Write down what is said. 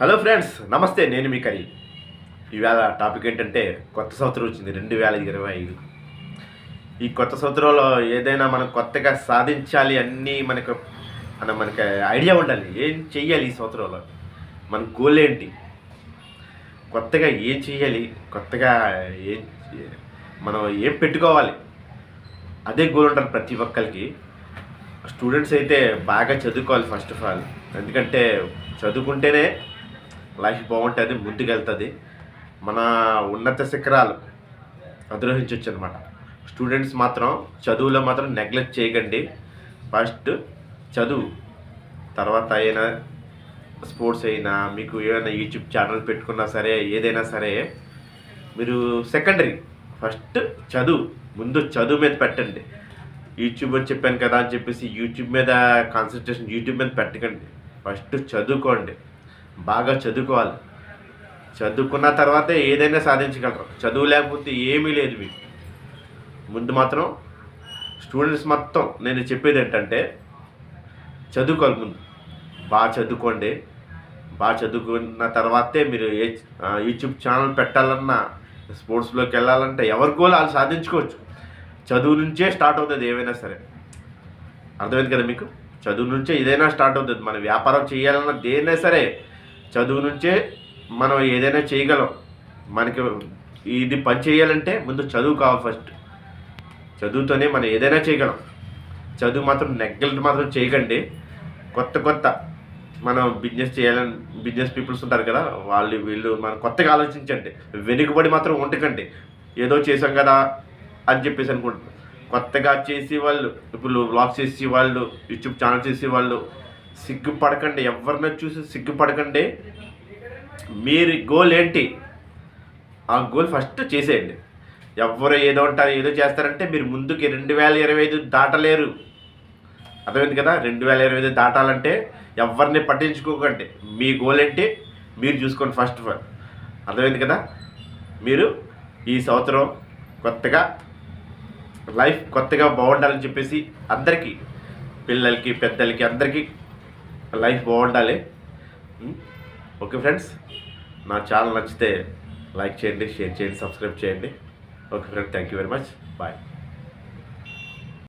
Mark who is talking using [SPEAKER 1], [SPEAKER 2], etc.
[SPEAKER 1] Hello friends నమస్తే నేను మీ curry. ఈవేళ టాపిక్ ఏంటంటే కొత్త సంవత్సరం వచ్చింది రెండు వేల ఇరవై ఐదు. ఈ కొత్త సంవత్సరంలో ఏదైనా మనం కొత్తగా సాధించాలి అన్నీ మనకు మన మనకి ఐడియా ఉండాలి. ఏం చెయ్యాలి ఈ సంవత్సరంలో? మన గోల్ ఏంటి? కొత్తగా ఏం చెయ్యాలి? కొత్తగా ఏం మనం ఏం పెట్టుకోవాలి? అదే గోల్ ఉంటారు ప్రతి ఒక్కరికి. స్టూడెంట్స్ అయితే బాగా చదువుకోవాలి ఫస్ట్ ఆఫ్ ఆల్ ఎందుకంటే చదువుకుంటేనే లైఫ్ బాగుంటుంది ముందుకెళ్తుంది. మన ఉన్నత శిఖరాలు అధిరోహించవచ్చు అనమాట స్టూడెంట్స్ మాత్రం చదువులో మాత్రం నెగ్లెక్ట్ చేయకండి. ఫస్ట్ చదువు తర్వాత అయినా స్పోర్ట్స్ అయినా మీకు ఏమైనా యూట్యూబ్ ఛానల్ పెట్టుకున్నా సరే ఏదైనా సరే మీరు సెకండరీ ఫస్ట్ చదువు ముందు చదువు మీద పెట్టండి. యూట్యూబ్ అని చెప్పాను కదా అని చెప్పేసి యూట్యూబ్ మీద కాన్సన్ట్రేషన్ యూట్యూబ్ మీద పెట్టకండి. ఫస్ట్ చదువుకోండి. బాగా చదువుకోవాలి. చదువుకున్న తర్వాతే ఏదైనా సాధించగలరు. చదువు లేకపోతే ఏమీ లేదు మీకు. ముందు మాత్రం స్టూడెంట్స్ మొత్తం నేను చెప్పేది ఏంటంటే చదువుకోవాలి ముందు. బాగా చదువుకోండి. బాగా చదువుకున్న తర్వాతే మీరు ఏ యూట్యూబ్ ఛానల్ పెట్టాలన్నా స్పోర్ట్స్లోకి వెళ్ళాలంటే ఎవరి గోల్ వాళ్ళు సాధించుకోవచ్చు. చదువు నుంచే స్టార్ట్ అవుతుంది ఏవైనా సరే. అర్థమైంది కదా మీకు? చదువు నుంచే ఏదైనా స్టార్ట్ అవుతుంది. మన వ్యాపారం చేయాలన్నా దేన్నైనా సరే చదువు నుంచే మనం ఏదైనా చేయగలం. మనకి ఇది పని చేయాలంటే ముందు చదువు కావాలి ఫస్ట్. చదువుతోనే మనం ఏదైనా చేయగలం. చదువు మాత్రం నెగ్లెక్ట్ మాత్రం చేయకండి. కొత్త కొత్త మనం బిజినెస్ చేయాలని బిజినెస్ పీపుల్స్ ఉంటారు కదా వాళ్ళు వీళ్ళు మనం కొత్తగా ఆలోచించండి. వెనుకబడి మాత్రం ఉండకండి. ఏదో చేసాం కదా అని చెప్పేసి అనుకుంటున్నాం కొత్తగా చేసి వాళ్ళు ఇప్పుడు బ్లాగ్స్ చేసి వాళ్ళు యూట్యూబ్ ఛానల్ చేసి వాళ్ళు సిగ్గుపడకండి ఎవరినో చూసి సిగ్గుపడకండి. మీరు గోల్ ఏంటి? ఆ గోల్ ఫస్ట్ చేసేయండి. ఎవరు ఏదో ఉంటారు ఏదో చేస్తారంటే మీరు ముందుకి రెండు వేల ఇరవై ఐదు దాటలేరు. అర్థమైంది కదా? రెండు వేల ఇరవై ఐదు దాటాలంటే ఎవరిని పట్టించుకోకండి. మీ గోల్ ఏంటి? మీరు చూసుకోండి ఫస్ట్ ఆఫ్ ఆల్ అర్థమైంది కదా? మీరు ఈ సంవత్సరం కొత్తగా లైఫ్ కొత్తగా బాగుండాలని చెప్పేసి అందరికీ పిల్లలకి పెద్దలకి అందరికీ లైఫ్ బాగుండాలి. ఓకే ఫ్రెండ్స్ నా ఛానల్ నచ్చితే లైక్ చేయండి షేర్ చేయండి సబ్స్క్రైబ్ చేయండి. Okay friend thank you very much. Bye.